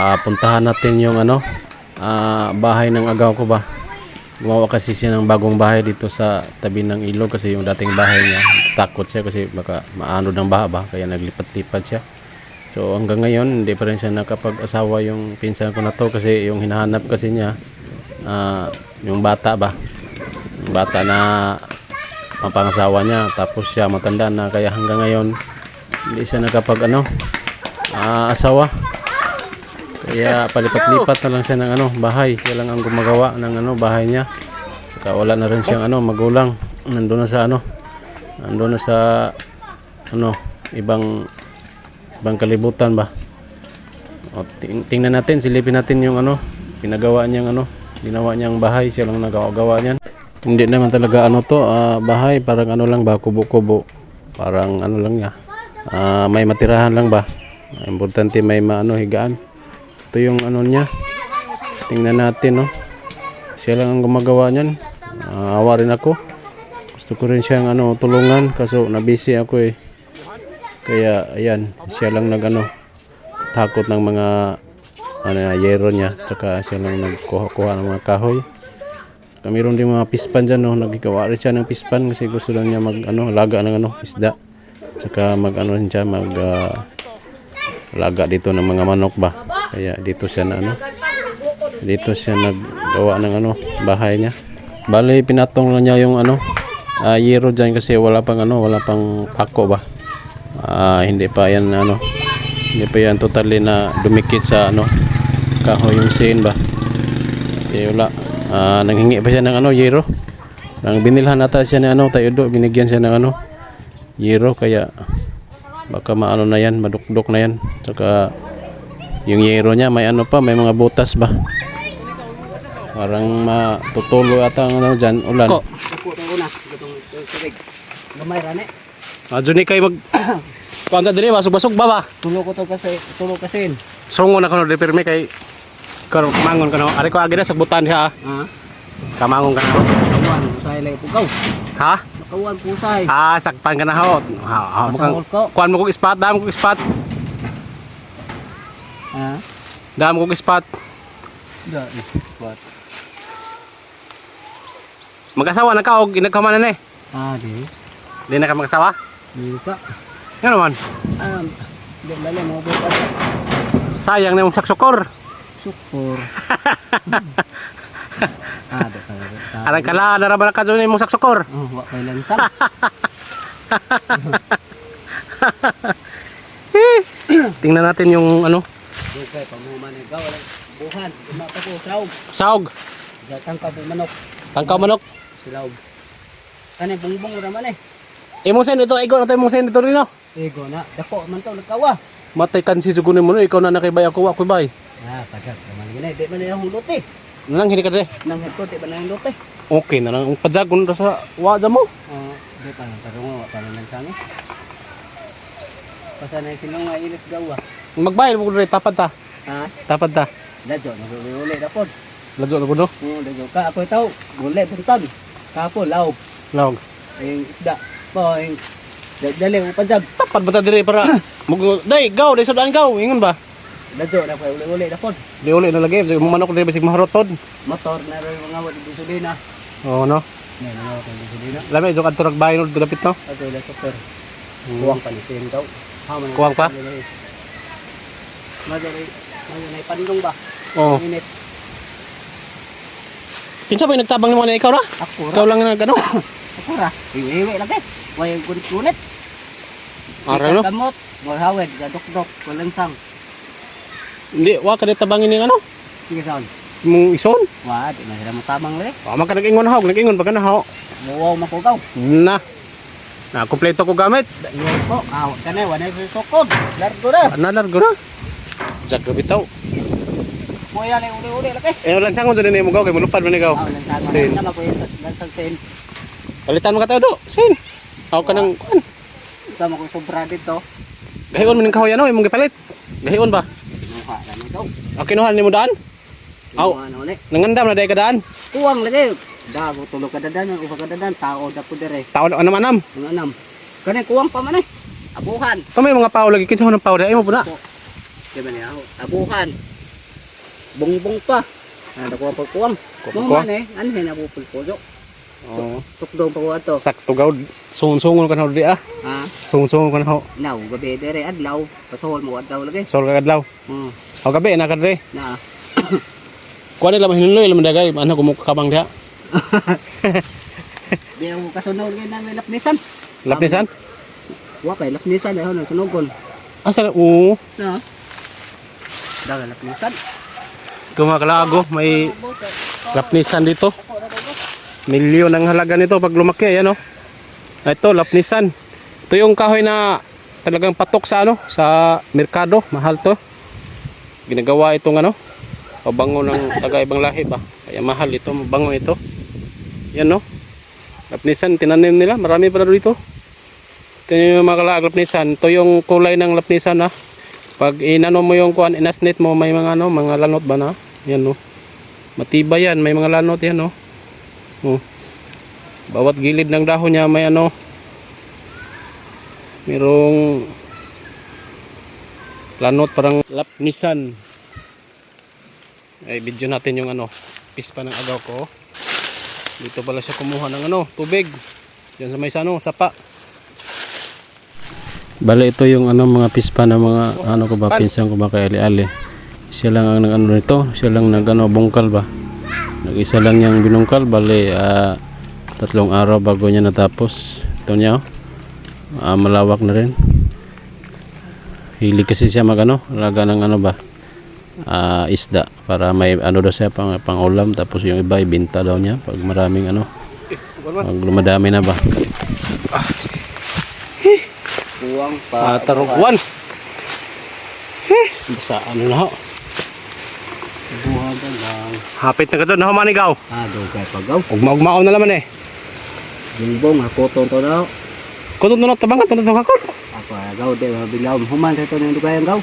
Ah, puntahan natin yung ano, ah, bahay ng agaw ko ba. Gumawa kasi siya ng bagong bahay dito sa tabi ng ilog kasi yung dating bahay niya takot siya kasi baka maano ng baha ba kaya naglipat-lipat siya. So hanggang ngayon hindi pa rin siya nakapag-asawa yung pinsan ko na to kasi yung hinahanap kasi niya ah, yung bata ba. Yung bata na mapangasawa niya tapos siya matanda na kaya hanggang ngayon hindi siya nakapag ano ah, asawa. Kaya palipat-lipat na lang siya ng ano, bahay. Siya lang ang gumagawa ng ano, bahay niya. Saka wala na rin siyang ano, magulang. Nandun na sa ano, nandun na sa ano, ibang ibang kalibutan ba. O, ting- tingnan natin, silipin natin yung ano, pinagawa niyang ano, ginawa niyang bahay. Siya lang nagawa-gawa niyan. Hindi naman talaga ano to, ah, bahay. Parang ano lang ba, kubo-kubo. Parang ano lang niya. Ah, may matirahan lang ba. Importante may maano higaan. Ito yung ano niya. Tingnan natin, no. Siya lang ang gumagawa niyan. Ah, awa rin ako. Gusto ko rin siyang ano, tulungan kaso nabisi ako eh. Kaya ayan, siya lang nag ano, takot ng mga ano na yero niya. Tsaka siya lang nagkuha-kuha ng mga kahoy. Kami rin din mga pispan dyan, no. Naggawa rin siya ng pispan kasi gusto lang niya mag ano, laga ng ano, isda. Tsaka mag ano siya, mag ah, laga dito ng mga manok ba. Kaya dito siya na ano, dito siya naggawa ng ano, bahay niya. Bali, pinatong lang niya yung ano, ah, yero dyan kasi wala pang ano, wala pang pako ba. Ah, hindi pa yan ano, hindi pa yan totally na dumikit sa ano, kahoy yung sin ba. Kaya wala, ah, nanghingi pa siya ng ano, yero. Nang binilhan nata siya ni ano, tayo do, binigyan siya ng ano, yero kaya baka maano na yan, madukdok na yan. Tsaka yung yero niya may ano pa, may mga butas ba? Parang matutulo ata ang ano dyan, ulan. Ko. Gamay rani. Adyo ni kay mag... Kuanta diri, basog-basog ba ba? Tulo ko to kasi, tulo kasi. Sungo na ko no, pirmi kay... Karon kamangon ka no. Ari ko agi na sa butan siya. ah. Ha? Kamangon ka na. Kawan, pusay lang pugaw. Ha? Kawan, pusay. Ah, sakpan ka na. Ha, ha. Pasangol ko. Kuan mo kong spot, dam kong spot. Ha? Dam kong spot. Da, what? Mag-asawa na ka o ginagkamanan eh. Ah, di. Di na ka mag-asawa? Di ka. Nga naman. Um, di dali mo bukas. Sayang na yung saksokor. Sukor. ah, ka. da. Arang kala, naraban na ka doon yung saksokor. Oh, wa kay lantang. Tingnan natin yung ano, Dugay pa mo man ikaw wala buhan, kumata ko saog. saog. Gatang ka po manok, Tangkaw manok. silaw. Kani bungbong ra man eh. Imong sen ito, ikaw na tayo mong sen ito rin no. Ego na, dako man to nagkawa. Matay kan si sugunin mo no, ikaw na nakibay ako, ako bay. Ah, pasak naman gina, di man na hulot eh. Nang hindi ka dre. Nang headco di ba na hulot eh. Okay na lang, padyagon na sa waja mo. Ah, di pa nang tarungo, wa pa nang sangi. Pasanay sinong nga ilit gawa. Magbayad mo dre, tapad ta. Ha? Tapad ta. Dadyo, naguli na po. Ladyo na ko no. Oo, dadyo ka. Ako itaw, gulay, buntag. Kapo, laog. Lawag. Yung isda. Po, yung dali mo panjag. Tapad ba ta dire para Mug day gaw, day sadaan gaw, ingon ba? Dadyo, na po, uli-uli na po. Di uli na lagi, yung manok dire bisig maharotod. Motor na rin mga wad di sulina. Oo no. May mga wad di sulina. Lami jo kadto bahay no dapit no. Ato ila super. Kuwang pa ni Tim daw. Haman Kuwang pa? Madali. Madali pandong ba? Oo. Init. Kinsa ba yung nagtabang mo na ikaw ra? Ako Ikaw ra. lang na gano. Ako ra. Iwi-iwi lagi. Way gunit-gunit. Ara no. Kamot. Boy hawed. Gadok-dok. Walang sang. Hindi wa ka tabangin ning ano. Sige saan. Mong ison. Wah, di mahira mo tamang lagi. Wa man ka nag-ingon hawg, nag-ingon ba ka na haw. Muwaw makugaw. Na. Na kompleto ko gamit. Iwan ko. Aw, kanay. Wanay ko sokod. Largo na. Nalar ko na. Ko bitaw. Kuya lang uli-uli lagi. Eh ulan sangon sa dinay mo gaw kay mulupad man ikaw. Sang. Sin. Palitan mo ka tayo do. Sin. Aw ka nang kuan. Sama ko sobra dito. Gahion man ning kahoy ano imong gipalit. Gahion ba? Na nito. Aw kinuha nimo daan. Aw. Nangandam na day ka daan. Kuwang lagi. Dago tulog ka dadan, upa ka dadan, tao da po dire. Taon ano man am. Ang anam. Kani kuwang pa man eh. Abuhan. Kamay mga pao lagi kinsa ng pao day mo puna. Di ba niya? Abuhan. Bongbong pa. Ah, dako pa kuwang. Mo man eh, anhin na pupulpulo. Oo. Tukdong pa ko ato. Sakto gaw. Sungungon ka na di ah. Ha? Sungungon ka na ho. Now, gabi dire adlaw. Pasahol mo adlaw lagi. Sol ka kadlaw. Hmm. O gabi na kadre. Na. Kuha nila mahinuloy laman dagay. Ano kumuk kabang diha. Di ako kasunod kay namin lapnisan. Lapnisan? Wa kay lapnisan eh hono sunugon. Asa oo. Na. Daga lapnisan. Kalaago, may lapnisan dito. Milyon ang halaga nito pag lumaki, ayan o. Ito, lapnisan. Ito yung kahoy na talagang patok sa ano, sa merkado, mahal to. Ginagawa itong ano, pabango ng taga ibang lahi ba. Kaya mahal ito, mabango ito. Yan no. Lapnisan, tinanim nila, marami pa dito. Ito yung mga kalaago lapnisan. Ito yung kulay ng lapnisan ha. Pag inano mo yung kuan, inasnit mo, may mga ano, mga lanot ba na? Yan no. Matibay yan, may mga lanot yan no. Oh. Bawat gilid ng dahon niya may ano, merong lanot parang lapnisan. Ay, video natin yung ano, pispa ng agaw ko. Dito pala siya kumuha ng ano, tubig. Diyan sa may sano, sapa. Bale ito yung ano mga pispa ng mga ano ko ba pinsan ko ba kay Ali Ali. Siya lang ang nag ano nito, siya lang nag ano bungkal ba. Nag-isa lang niyang binungkal bale ah, tatlong araw bago niya natapos. Ito niya oh. Ah, malawak na rin. Hilig kasi siya mag ano, alaga ng ano ba? Ah, isda para may ano daw siya pang, pang ulam tapos yung iba ibenta daw niya pag maraming ano. Pag lumadami na ba? Kuwang pa. Ah. Eh, basta ano na ho. Buhagan lang. Hapit na ka doon, ho manigaw. Ah, dugay pagaw. Ugma-ugmaon na laman eh. Bongbong ako to to daw. Kutod na tabangan, tunod ng kakot. Apa gaw de bilaw human sa to ng dugayan gaw.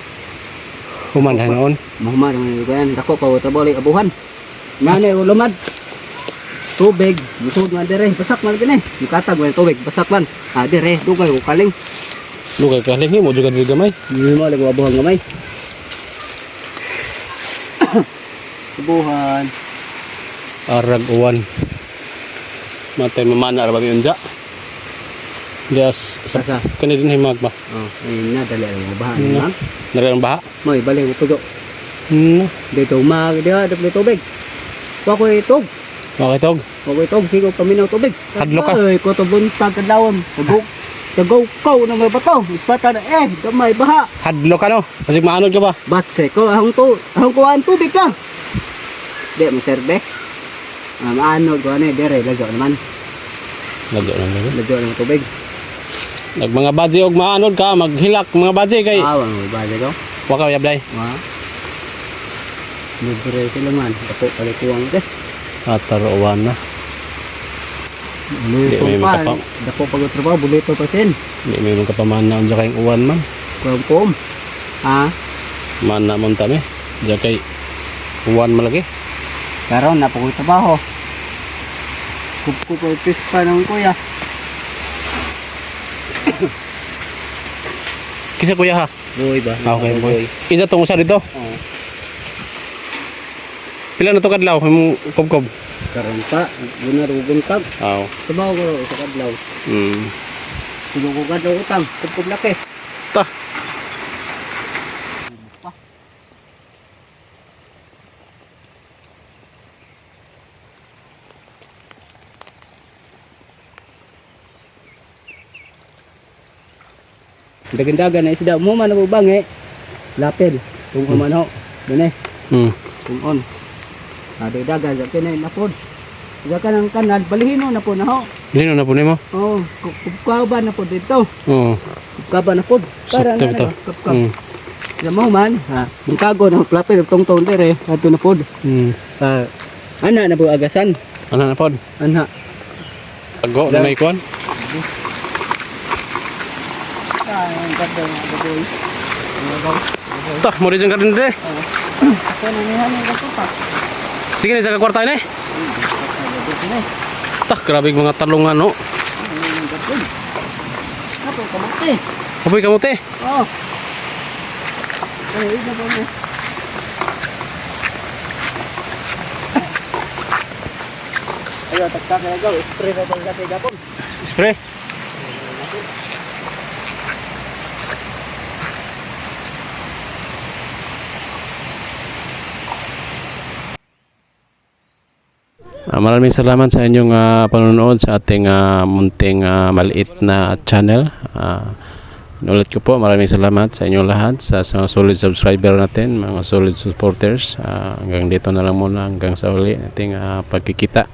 Human na noon. Mahuman ng dugayan dako pa wata boli abuhan. Nane ulumad. Tubig, musud man dire, basak man gani. Mukatag man tubig, basak man. Ah dire, dugay ko kaling. Lugay ka lingi mo juga dili gamay. Hindi mo lagi abuhan gamay. Subuhan. Arag uwan. Matay mamana ra ba mi unja. Dias sa Sasa. kani din himag ba. Oh, ayun na dali ang bahan Ano? man. Nara ang baha. Moy balik ko tugo. Hmm. Dito mag dia dapli tubig. Wa ko itog. Okay tog. Wa ko itog sigo paminaw tubig. Hadlo ka. Ay, ko to buntag kadlawon. Tagok. Tagaw ko na may bato. Ispata na eh, gamay baha. Hadlo ka no. Kasi maanod ka ba? Batse ko ahong to, ahong ang tubig ka. Di mo serbe. Ah, maano ko ani dire lagyo naman. Lagyo lang lagyo. Ng tubig. Nag mga badge og maanod ka, maghilak mga badge kay Awan mo ba ko? wa ka yablay. Wa. Libre sila man. Ako palikuwang de. Ataro uwan na. Bulito may pa. makapa- Dako pag trabaho bulito pa sin. Di may mga kapamana unja kayong uwan man. Kuwang kum. Ha? Mana man tami. Diya kay uwan malagi. Karon na ko trabaho. Kup ko pis pa ng kuya. Kisa kuya ha. Boy ba? Ah, okay, boy. Isa tong usa dito. Oo. Pila na to kadlaw imong kubkob. Karon pa, bunar buntag. Aw. Trabaho ko sa kadlaw. Mm. Ko kadlaw utang, kup laki. Ta. Dagan-dagan na isda mo man mo bangi. Lapel. Kung Hmm. man ho. Dene, Mm. kung on. Ada dagan sa kinay napod. Iga ka ng kanal, balihin mo na po na ho. Lino na po nimo. Oh, kupkaba na po dito. Oo. Kupkaba na po. Para Sakto na ito. na. Kupkab. Mm. Sa mo man, ha. Mungkago na lapel tong tong dire. Ato na po. Mm. Ah, ana na po agasan. Ano na pod? Ana. Ago na may kuan. Ah, ang ganda nga baboy. Ta, mo rin ka din de. Ako na niya ng gato pa. Sige na, sa kakwarta na eh. Tak, grabe mga talong ano. Apoy kamote. Apoy kamote? Oo. Ay, ito po Ayo, tak-tak na gaw. Spray na tayo kasi gapon. Spray? Ah, maraming salamat sa inyong ah, panonood sa ating ah, munting ah, maliit na channel. Uh, Inulit ko po, maraming salamat sa inyong lahat, sa, sa mga solid subscriber natin, mga solid supporters. Ah, hanggang dito na lang muna, hanggang sa uli ating ah, pagkikita.